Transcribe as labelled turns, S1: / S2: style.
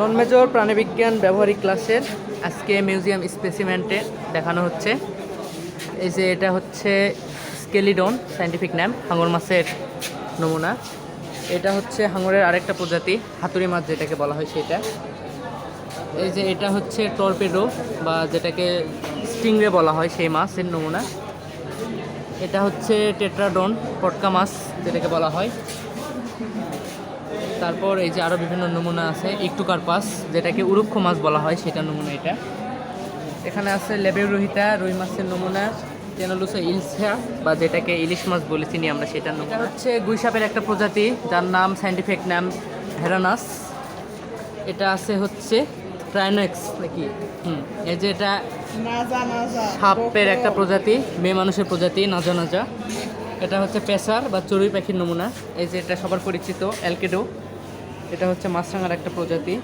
S1: নন major প্রাণীবিজ্ঞান ব্যবহারিক ক্লাসের আজকে মিউজিয়াম স্পেসিমেন্টে দেখানো হচ্ছে। এই যে এটা হচ্ছে স্কেলিডন সাইন্টিফিক নাম হাঙর মাছের নমুনা। এটা হচ্ছে হাঙরের আরেকটা প্রজাতি, হাতুড়ি মাছ যেটাকে বলা হয় সেটা। এই যে এটা হচ্ছে টর্পেডো, বা যেটাকে স্টিংরে বলা হয় সেই মাছের নমুনা। এটা হচ্ছে টেট্রাডন, পটকা মাছ যেটাকে বলা হয়। তারপর এই যে আরও বিভিন্ন নমুনা আছে একটু কার্পাস যেটাকে উরুক্ষ মাছ বলা হয় সেটা নমুনা এটা। এখানে আছে লেবের রোহিতা রুই মাছের নমুনা টেনোলুসা ইলসা বা যেটাকে ইলিশ মাছ বলে চিনি আমরা সেটার নমুনা। এটা হচ্ছে গুইসাপের একটা প্রজাতি যার নাম সাইন্টিফিক নাম হেরানাস। এটা আছে হচ্ছে ট্রাইনোক্স নাকি? হুম এই যে এটা সাপের একটা প্রজাতি মেয়ে মানুষের প্রজাতি নাজা নাজা এটা হচ্ছে পেসার বা চড়ুই পাখির নমুনা। এই যে এটা সবার পরিচিত অ্যালকেডো। এটা হচ্ছে মাছরাঙার একটা প্রজাতি।